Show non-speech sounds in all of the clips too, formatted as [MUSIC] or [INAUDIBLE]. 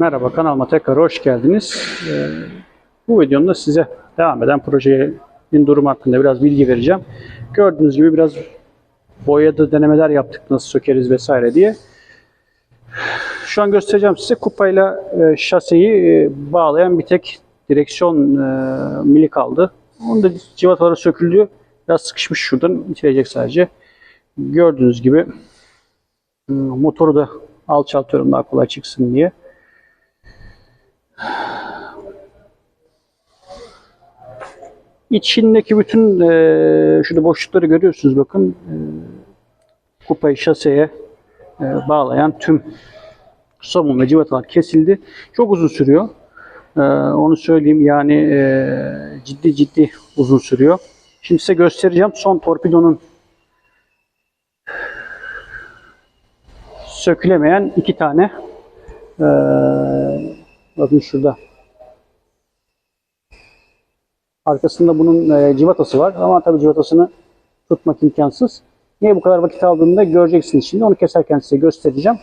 Merhaba kanalıma tekrar hoş geldiniz. Ee, bu videomda size devam eden projenin durumu hakkında biraz bilgi vereceğim. Gördüğünüz gibi biraz boyada denemeler yaptık nasıl sökeriz vesaire diye. Şu an göstereceğim size kupayla e, şaseyi e, bağlayan bir tek direksiyon e, mili kaldı. Onun da civataları söküldü. Biraz sıkışmış şuradan itilecek sadece. Gördüğünüz gibi e, motoru da alçaltıyorum daha kolay çıksın diye. İçindeki bütün e, şurada boşlukları görüyorsunuz bakın. E, kupayı şaseye e, bağlayan tüm somun ve civatalar kesildi. Çok uzun sürüyor. E, onu söyleyeyim yani e, ciddi ciddi uzun sürüyor. Şimdi size göstereceğim son torpidonun sökülemeyen iki tane e, bakın şurada Arkasında bunun e, civatası var ama tabii civatasını tutmak imkansız. Niye bu kadar vakit aldığını da göreceksiniz şimdi. Onu keserken size göstereceğim.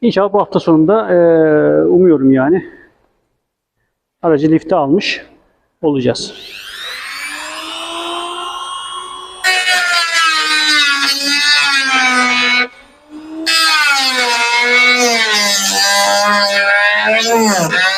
İnşallah bu hafta sonunda e, umuyorum yani aracı lifte almış olacağız. [LAUGHS]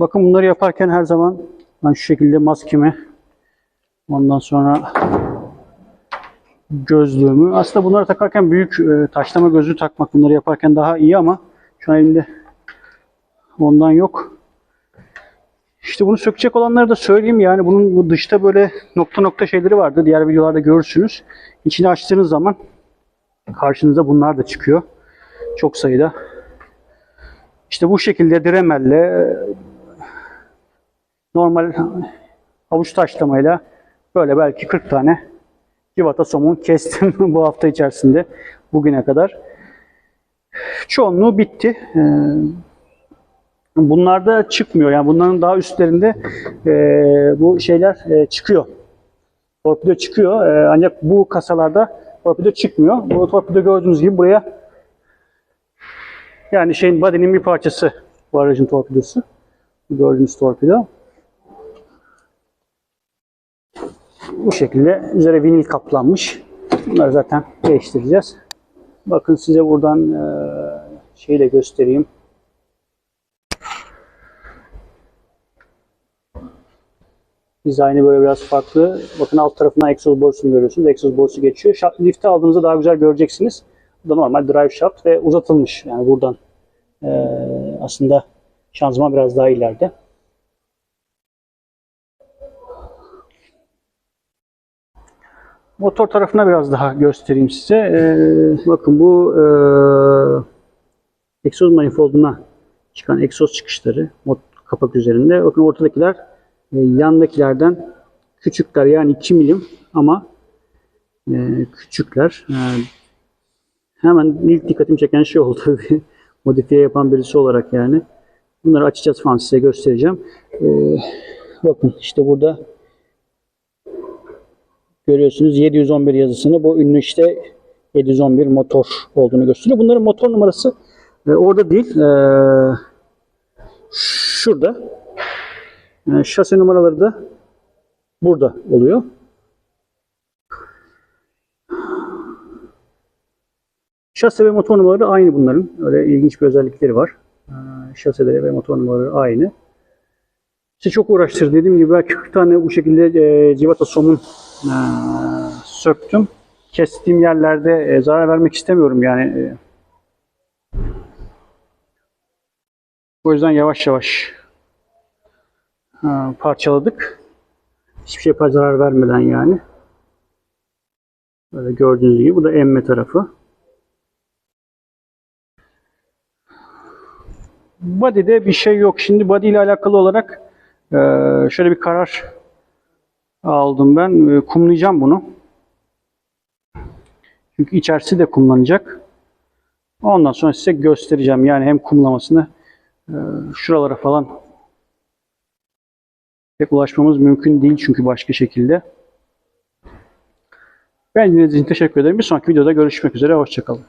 Bakın bunları yaparken her zaman ben şu şekilde maskemi ondan sonra gözlüğümü aslında bunları takarken büyük e, taşlama gözlüğü takmak bunları yaparken daha iyi ama şu an elimde ondan yok. İşte bunu sökecek olanları da söyleyeyim yani bunun bu dışta böyle nokta nokta şeyleri vardı. Diğer videolarda görürsünüz. İçini açtığınız zaman karşınıza bunlar da çıkıyor. Çok sayıda. İşte bu şekilde diremelle normal avuç taşlamayla böyle belki 40 tane civata somun kestim [LAUGHS] bu hafta içerisinde bugüne kadar. Çoğunluğu bitti. Ee, Bunlarda çıkmıyor. Yani bunların daha üstlerinde e, bu şeyler e, çıkıyor. Torpido çıkıyor. E, ancak bu kasalarda torpido çıkmıyor. Bu torpido gördüğünüz gibi buraya yani şeyin body'nin bir parçası bu aracın torpidosu. Gördüğünüz torpido. Bu şekilde üzere vinil kaplanmış. Bunları zaten değiştireceğiz. Bakın size buradan e, şeyi de göstereyim. Dizaynı böyle biraz farklı. Bakın alt tarafına egzoz borusunu görüyorsunuz. Egzoz borusu geçiyor. Shaft lifti aldığınızda daha güzel göreceksiniz. Bu da normal drive shaft ve uzatılmış. Yani buradan e, aslında şanzıman biraz daha ileride. Motor tarafına biraz daha göstereyim size. Ee, bakın bu e, egzoz manifolduna çıkan egzoz çıkışları kapak üzerinde. Bakın ortadakiler e, yandakilerden küçükler yani 2 milim ama e, küçükler. E, hemen ilk dikkatimi çeken şey oldu. [LAUGHS] Modifiye yapan birisi olarak yani. Bunları açacağız falan size göstereceğim. Bakın işte burada görüyorsunuz 711 yazısını. Bu ünlü işte 711 motor olduğunu gösteriyor. Bunların motor numarası orada değil. E, şurada. E, şase numaraları da burada oluyor. Şase ve motor numaraları aynı bunların. Öyle ilginç bir özellikleri var. E, Şaseleri ve motor numaraları aynı. İşte çok uğraştır. Dediğim gibi belki 40 tane bu şekilde e, civata somun e, söktüm. Kestiğim yerlerde e, zarar vermek istemiyorum yani. E, o yüzden yavaş yavaş parçaladık. Hiçbir şey zarar vermeden yani. Böyle gördüğünüz gibi bu da emme tarafı. Body'de bir şey yok. Şimdi body ile alakalı olarak e, şöyle bir karar aldım ben. E, kumlayacağım bunu. Çünkü içerisi de kumlanacak. Ondan sonra size göstereceğim. Yani hem kumlamasını e, şuralara falan pek ulaşmamız mümkün değil çünkü başka şekilde. Ben dinlediğiniz için teşekkür ederim. Bir sonraki videoda görüşmek üzere. Hoşçakalın.